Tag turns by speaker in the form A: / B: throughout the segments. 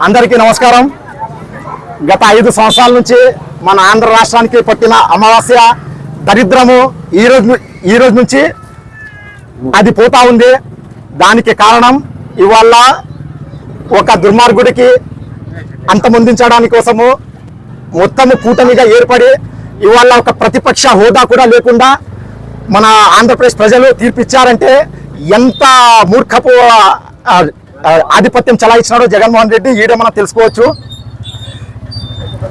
A: అందరికీ నమస్కారం. గత ఐదు సంవత్సరాల నుంచి మన ఆంధ్ర రాష్ట్రానికి పట్టిన అమావాస్య దరిద్రము ఈ రోజు ఈ రోజు నుంచి అది పోతా ఉంది. దానికి కారణం ఇవాళ ఒక దుర్మార్గుడికి అంతమొందించడానికి కోసము మొత్తము కూటమిగా ఏర్పడి ఇవాళ ఒక ప్రతిపక్ష హోదా కూడా లేకుండా మన ఆంధ్రప్రదేశ్ ప్రజలు తీర్పిచ్చారంటే ఎంత మూర్ఖపు ఆధిపత్యం చలాయించినాడో జగన్మోహన్ రెడ్డి ఈడ మనం తెలుసుకోవచ్చు.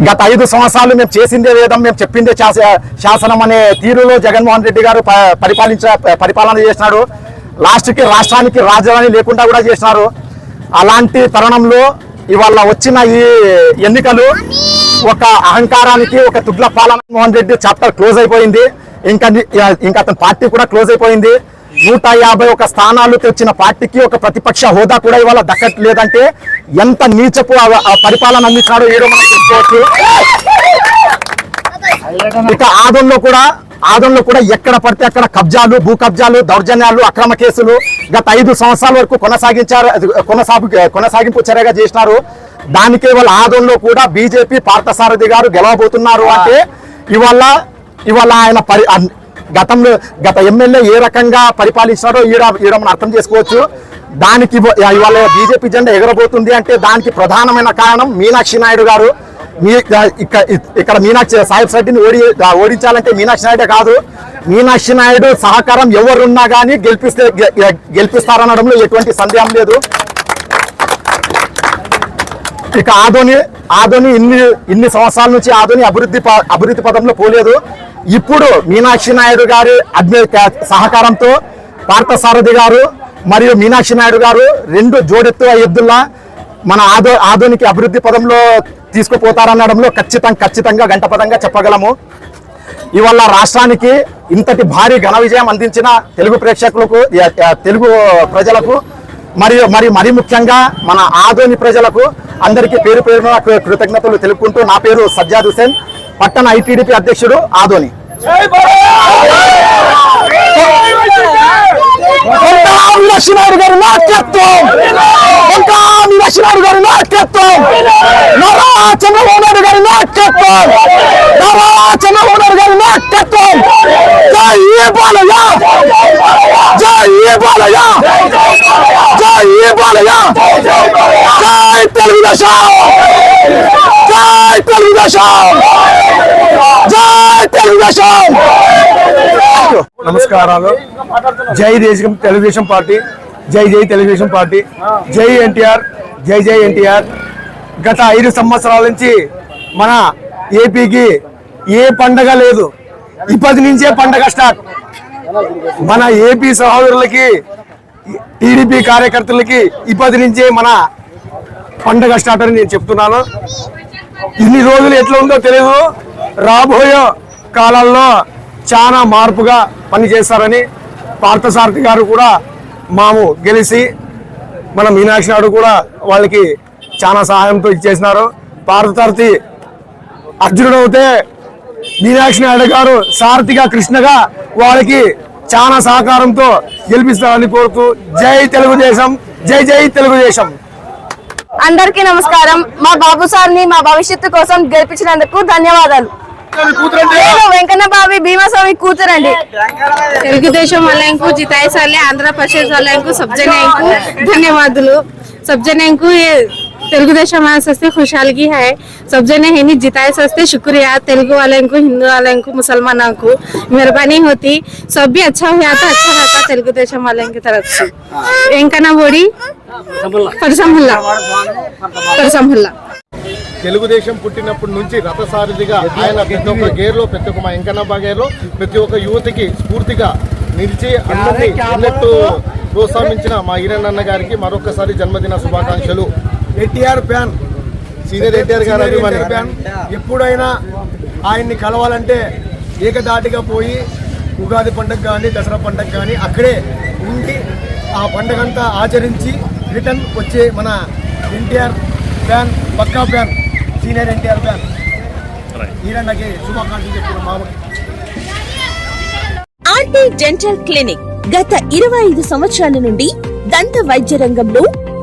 A: గత ఐదు సంవత్సరాలు మేము చేసిందే వేదం మేము చెప్పిందే శాస- శాసనం అనే తీరులో జగన్మోహన్ రెడ్డి గారు ప- పరిపాలించ పరిపాలన చేసినాడు. లాస్ట్కి రాష్ట్రానికి రాజధాని లేకుండా కూడా చేసినారు. అలాంటి తరుణంలో ఇవాళ వచ్చిన ఈ ఎన్నికలు ఒక అహంకారానికి ఒక తుగ్ల పాలన మోహన్ రెడ్డి చాప్టర్ క్లోజ్ అయిపోయింది. ఇంకా ఇంకా అతని పార్టీ కూడా క్లోజ్ అయిపోయింది. నూట యాభై ఒక స్థానాలు తెచ్చిన పార్టీకి ఒక ప్రతిపక్ష హోదా కూడా ఇవాళ దక్కట్లేదంటే ఎంత నీచపు పరిపాలన అందించాడో ఏడో మనం చెప్పుకోవచ్చు ఇక ఆదంలో కూడా ఆదంలో కూడా ఎక్కడ పడితే అక్కడ కబ్జాలు భూ కబ్జాలు దౌర్జన్యాలు అక్రమ కేసులు గత ఐదు సంవత్సరాల వరకు కొనసాగించారు అది కొనసాగు కొనసాగింపు చర్యగా చేసినారు. దానికే వాళ్ళ ఆదంలో కూడా బీజేపీ పార్థసారథి గారు గెలవబోతున్నారు అంటే ఇవాళ ఇవాళ ఆయన పరి గతంలో గత ఎమ్మెల్యే ఏ రకంగా పరిపాలించారో ఈడ ఈడ మనం అర్థం చేసుకోవచ్చు. దానికి ఇవాళ బీజేపీ జెండా ఎగరబోతుంది అంటే దానికి ప్రధానమైన కారణం మీనాక్షి నాయుడు గారు. మీ ఇక్కడ ఇక్కడ మీనాక్షి సాహిబ్ రెడ్డిని ఓడి ఓడించాలంటే మీనాక్షి నాయుడే కాదు. మీనాక్షి నాయుడు సహకారం ఎవరున్నా కానీ గెలిపిస్తే గె- గెలిపిస్తారనడంలో ఎటువంటి సందేహం లేదు. ఇక ఆధోని ఆధోని ఇన్ని ఇన్ని సంవత్సరాల నుంచి ఆధోని అభివృద్ధి ప- అభివృద్ధి పదంలో పోలేదు. ఇప్పుడు మీనాక్షి నాయుడు గారి అగ్ని సహకారంతో పార్థసారథి గారు మరియు మీనాక్షి నాయుడు గారు రెండు జోడెత్తు ఎద్దుల్లా మన ఆధో ఆధునిక అభివృద్ధి పదంలో తీసుకుపోతారనడంలో ఖచ్చితంగా ఖచ్చితంగా గంటపదంగా చెప్పగలము. ఇవాళ రాష్ట్రానికి ఇంతటి భారీ ఘన విజయం అందించిన తెలుగు ప్రేక్షకులకు తెలుగు ప్రజలకు మరియు మరి మరీ ముఖ్యంగా మన ఆదోని ప్రజలకు అందరికీ పేరు పేరున కృ- కృతజ్ఞతలు తెలుపుకుంటూ నా పేరు సజ్జాద్ హుసేన్ పట్టణ ఐటీడీపీ అధ్యక్షుడు ఆదోని. ఇంకా మీనాక్షినాయుడు గారి నాయకత్వం! ఇంకా మీనాక్షినాయుడు గారి నాయకత్వం! నారా చంద్రబాబు నాయుడు గారి నాయకత్వం! నారా చంద్రబాబు నాయుడు గారి నాయకత్వం! జై బాలయ్య జై ఏ బాలయ్య జై బాలయ్య జై తెలుగుదేశం జై తెలుగుదేశం జై తెలుగుదేశం
B: నమస్కారాలు. జై దేశం తెలుగుదేశం పార్టీ జై జై తెలుగుదేశం పార్టీ జై ఎన్టీఆర్ జై జై ఎన్టీఆర్. గత ఐదు సంవత్సరాల నుంచి మన ఏపీకి ఏ పండగ లేదు. ఇప్పటి నుంచే పండగ స్టార్ట్ మన ఏపీ సహోదరులకి టీడీపీ కార్యకర్తలకి ఇప్పటి నుంచే మన పండగ స్టార్ట్ అని నేను చెప్తున్నాను. ఇన్ని రోజులు ఎట్లా ఉందో తెలియదు రాబోయే కాలాల్లో చాలా మార్పుగా పనిచేస్తారని పార్థసారథి గారు కూడా మాము గెలిచి మన మీనాక్షి నాయుడు కూడా వాళ్ళకి చాలా సహాయంతో ఇచ్చేసినారు. పార్థసారథి అర్జునుడు అవుతే మీనాక్షి నాయుడు గారు సారథిగా కృష్ణగా వాళ్ళకి చాలా సహకారంతో గెలిపిస్తారని కోరుతూ జై తెలుగుదేశం జై జై తెలుగుదేశం.
C: అందరికీ నమస్కారం. మా బాబు సార్ని మా భవిష్యత్తు కోసం గెలిపించినందుకు ధన్యవాదాలు. వెంకన్న బాబు భీమాస్వామి కూతురండి.
D: తెలుగుదేశం వాళ్ళకు జితాయి సార్ ఆంధ్రప్రదేశ్ వాళ్ళకు సబ్జనకు ధన్యవాదాలు. సబ్జనకు తెలుగుదేశం వస్తే ఖుషాలకి హై. సబ్జనే హెని జితాయ వస్తే శుక్రియా తెలుగు వాళ్ళకు హిందూ వాళ్ళకు ముసల్మానాకు మెహర్బానీ హోతి. సబ్ భీ అచ్చా హుయా తో అచ్చా రహతా తెలుగుదేశం వాళ్ళకి తరఫ్ సే బోడి పరిసంహుల్లా పరిసంహుల్లా
E: తెలుగుదేశం పుట్టినప్పటి నుంచి రథసారథిగా ఆయన ప్రతి ఒక్క గేర్లో ప్రతి ఒక్క మా ఎంకన్న గేర్లో ప్రతి ఒక్క యువతికి స్ఫూర్తిగా నిలిచి అందరినీ ప్రోత్సహించిన మా ఈరన్ అన్న గారికి మరొకసారి జన్మదిన శుభాకాంక్షలు.
B: ఎన్టీఆర్ ఫ్యాన్
E: సీనియర్ ఎన్టీఆర్ గారు అభిమాని.
B: ఫ్యాన్ ఎప్పుడైనా ఆయన్ని కలవాలంటే ఏకదాటిగా పోయి ఉగాది పండుగ కానీ దసరా పండుగ కానీ అక్కడే ఉండి ఆ పండుగ అంతా ఆచరించి రిటర్న్ వచ్చే మన ఎన్టీఆర్ ఫ్యాన్ పక్కా ఫ్యాన్ సీనియర్ ఎన్టీఆర్ ఫ్యాన్ ఈయనకి శుభాకాంక్షలు చెప్తున్న మామకి
F: ఆర్టీ డెంటల్ క్లినిక్ గత ఇరవై ఐదు సంవత్సరాల నుండి దంత వైద్య రంగంలో